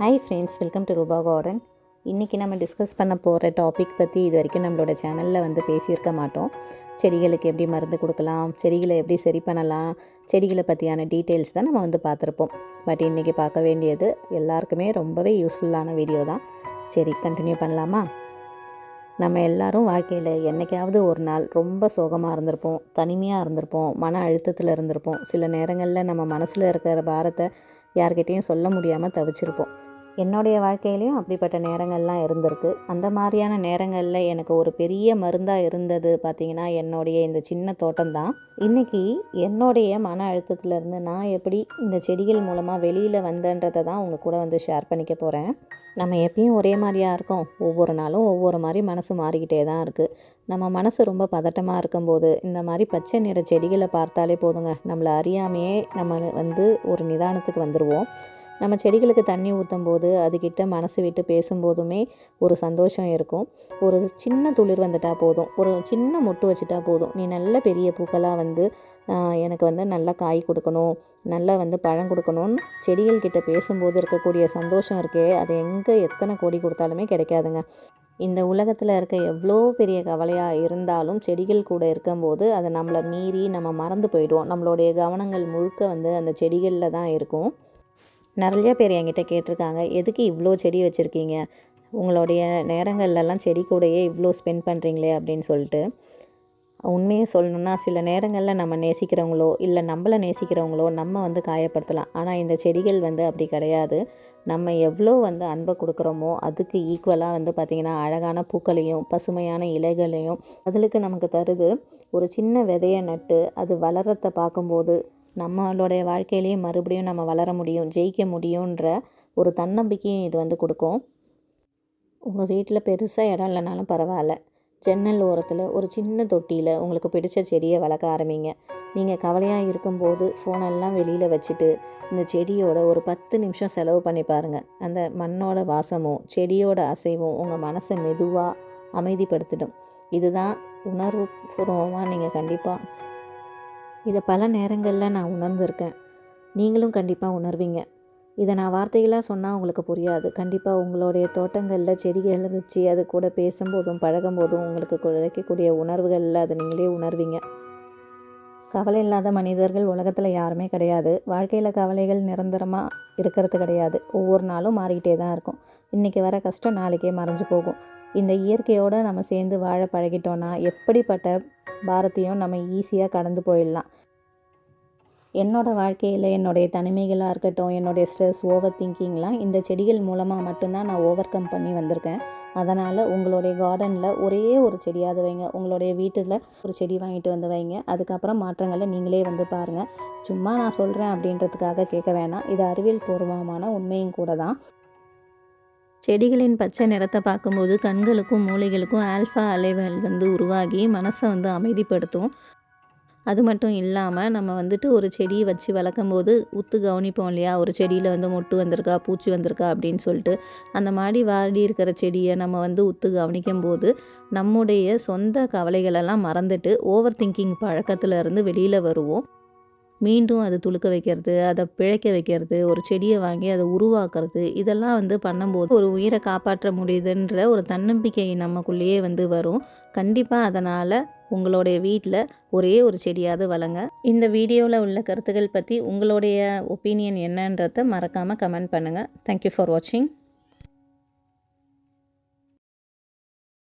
Hi friends welcome to Rupa garden இன்றைக்கி நம்ம discuss பண்ண போகிற டாபிக் பற்றி இது வரைக்கும் நம்மளோட சேனலில் வந்து பேசியிருக்க மாட்டோம். செடிகளுக்கு எப்படி மருந்து கொடுக்கலாம் செடிகளை எப்படி சரி பண்ணலாம் செடிகளை பற்றியான டீட்டெயில்ஸ் தான் நம்ம வந்து பார்த்துருப்போம். பட் இன்றைக்கி பார்க்க வேண்டியது எல்லாருக்குமே ரொம்பவே யூஸ்ஃபுல்லான வீடியோ தான். சரி கண்டினியூ பண்ணலாமா? நம்ம எல்லாரும் வாழ்க்கையில் என்றைக்காவது ஒரு நாள் ரொம்ப சோகமாக இருந்திருப்போம் தனிமையாக இருந்திருப்போம் மன அழுத்தத்தில் இருந்திருப்போம். சில நேரங்களில் நம்ம மனசில் இருக்கிற பாரத்தை யார்கிட்டேயும் சொல்ல முடியாமல் தவிச்சிருப்போம். என்னுடைய வாழ்க்கையிலையும் அப்படிப்பட்ட நேரங்கள்லாம் இருந்திருக்கு. அந்த மாதிரியான நேரங்களில் எனக்கு ஒரு பெரிய மருந்தாக இருந்தது பார்த்திங்கன்னா என்னுடைய இந்த சின்ன தோட்டம் தான் இன்றைக்கி என்னுடைய மன அழுத்தத்திலேருந்து நான் எப்படி இந்த செடிகள் மூலமாக வெளியில் வந்தேன்றதை தான் உங்கள் கூட வந்து ஷேர் பண்ணிக்க போகிறேன் நம்ம எப்பயும் ஒரே மாதிரியாக இருக்கோம். ஒவ்வொரு நாளும் ஒவ்வொரு மாதிரி மனசு மாறிக்கிட்டே தான் இருக்குது நம்ம மனசு ரொம்ப பதட்டமாக இருக்கும்போது இந்த மாதிரி பச்சை நிற செடிகளை பார்த்தாலே போதுங்க. நம்மளை அறியாமையே நம்ம வந்து ஒரு நிதானத்துக்கு வந்துடுவோம் நம்ம செடிகளுக்கு தண்ணி ஊற்றும் போது அதுக்கிட்ட மனசு விட்டு பேசும்போதுமே ஒரு சந்தோஷம் இருக்கும். ஒரு சின்ன துளிர் வந்துட்டால் போதும். ஒரு சின்ன மொட்டு வச்சுட்டா போதும். நீ நல்ல பெரிய பூக்களாக வந்து எனக்கு வந்து நல்லா காய் கொடுக்கணும் நல்லா வந்து பழம் கொடுக்கணும்னு செடிகள் கிட்டே பேசும்போது இருக்கக்கூடிய சந்தோஷம் இருக்கே அது எங்கே எத்தனை கோடி கொடுத்தாலுமே கிடைக்காதுங்க. இந்த உலகத்தில் இருக்க எவ்வளோ பெரிய கவலையாக இருந்தாலும் செடிகள் கூட இருக்கும்போது அதை நம்மளை மீறி நம்ம மறந்து போயிடுவோம். நம்மளுடைய கவனங்கள் முழுக்க வந்து அந்த செடிகளில் தான் இருக்கும். நிறைய பேர் என்கிட்ட கேட்டிருக்காங்க எதுக்கு இவ்வளோ செடி வச்சுருக்கீங்க? உங்களுடைய நேரங்கள்லலாம் செடி கூடயே இவ்வளோ ஸ்பெண்ட் பண்ணுறீங்களே அப்படின்னு சொல்லிட்டு உண்மையை சொல்லணுன்னா சில நேரங்களில் நம்ம நேசிக்கிறவங்களோ இல்லை நம்மளை நேசிக்கிறவங்களோ நம்ம வந்து காயப்படுத்தலாம். ஆனால் இந்த செடிகள் வந்து அப்படி கிடையாது. நம்ம எவ்வளோ வந்து அன்பை கொடுக்குறோமோ அதுக்கு ஈக்குவலாக வந்து பார்த்திங்கன்னா அழகான பூக்களையும் பசுமையான இலைகளையும் அதுக்கு நமக்கு தருது ஒரு சின்ன விதையை நட்டு அது வளரத்தை பார்க்கும்போது நம்மளுடைய வாழ்க்கையிலேயே மறுபடியும் நம்ம வளர முடியும் ஜெயிக்க முடியுன்ற ஒரு தன்னம்பிக்கையும் இது வந்து கொடுக்கும். உங்கள் வீட்டில் பெருசாக இடம் இல்லைனாலும் பரவாயில்ல. ஜன்னல் ஓரத்தில் ஒரு சின்ன தொட்டியில் உங்களுக்கு பிடிச்ச செடியை வளர்க்க ஆரம்பிங்க. நீங்கள் கவலையாக இருக்கும்போது ஃபோனெல்லாம் வெளியில் வச்சுட்டு இந்த செடியோட ஒரு பத்து நிமிஷம் செலவு பண்ணி பாருங்கள் அந்த மண்ணோட வாசமும் செடியோட அசைவும் உங்கள் மனசை மெதுவாக அமைதிப்படுத்திடும். இதுதான் உணர்வு பூர்வமாக நீங்கள் கண்டிப்பாக இதை பல நேரங்களில் நான் உணர்ந்திருக்கேன். நீங்களும் கண்டிப்பாக உணர்வீங்க. இதை நான் வார்த்தைகளாக சொன்னால் உங்களுக்கு புரியாது. கண்டிப்பாக உங்களுடைய தோட்டங்களில் செடிகளை வச்சு அது கூட பேசும்போதும் பழகும்போதும் உங்களுக்கு கிடைக்கக்கூடிய உணர்வுகளில் அதை நீங்களே உணர்வீங்க. கவலை இல்லாத மனிதர்கள் உலகத்தில் யாருமே கிடையாது. வாழ்க்கையில் கவலைகள் நிரந்தரமாக இருக்கிறது கிடையாது. ஒவ்வொரு நாளும் மாறிக்கிட்டே தான் இருக்கும். இன்றைக்கி வர கஷ்டம் நாளைக்கே மறைஞ்சு போகும். இந்த இயற்கையோடு நம்ம சேர்ந்து வாழ பழகிட்டோன்னா எப்படிப்பட்ட பாரத்தையும் நம்ம ஈஸியாக கடந்து போயிடலாம். என்னோடய வாழ்க்கையில் என்னுடைய தனிமைகளாக இருக்கட்டும் என்னுடைய ஸ்ட்ரெஸ் ஓவர் திங்கிங்லாம் இந்த செடிகள் மூலமாக மட்டும்தான் நான் ஓவர் கம் பண்ணி வந்திருக்கேன். அதனால் உங்களுடைய கார்டனில் ஒரே ஒரு செடியாவது வைங்க. உங்களுடைய வீட்டில் ஒரு செடி வாங்கிட்டு வந்து வைங்க. அதுக்கப்புறம் மாற்றங்களை நீங்களே வந்து பாருங்கள் சும்மா நான் சொல்கிறேன் அப்படின்றதுக்காக கேட்க வேணாம். இது அறிவியல் பூர்வமான உண்மையும் கூட தான் செடிகளின் பச்சை நிறத்தை பார்க்கும்போது கண்களுக்கும் மூளைகளுக்கும் ஆல்ஃபா அலைகள் வந்து உருவாகி மனசை வந்து அமைதிப்படுத்தும். அது மட்டும் இல்லாமல் நம்ம வந்துட்டு ஒரு செடியை வச்சு வளர்க்கும் போது உத்து கவனிப்போம் இல்லையா? ஒரு செடியில் வந்து மொட்டு வந்திருக்கா பூச்சி வந்திருக்கா அப்படின்னு சொல்லிட்டு. அந்த மாதிரி வாடி இருக்கிற செடியை நம்ம வந்து உத்து கவனிக்கும் போது நம்முடைய சொந்த கவலைகளெல்லாம் மறந்துட்டு ஓவர் திங்கிங் பழக்கத்தில் இருந்து வெளியில் வருவோம். மீண்டும் அது துளுக்க வைக்கிறது அதை பிழைக்க வைக்கிறது ஒரு செடியை வாங்கி அதை உருவாக்குறது இதெல்லாம் வந்து பண்ணும்போது ஒரு உயிரை காப்பாற்ற முடியுதுன்ற ஒரு தன்னம்பிக்கை நமக்குள்ளேயே வந்து வரும். கண்டிப்பாக அதனால் உங்களுடைய வீட்டில் ஒரே ஒரு செடியாவது வளங்க. இந்த வீடியோவில் உள்ள கருத்துக்கள் பற்றி உங்களுடைய ஒப்பீனியன் என்னன்றதை மறக்காமல் கமெண்ட் பண்ணுங்கள் தேங்க்யூ ஃபார் வாட்சிங்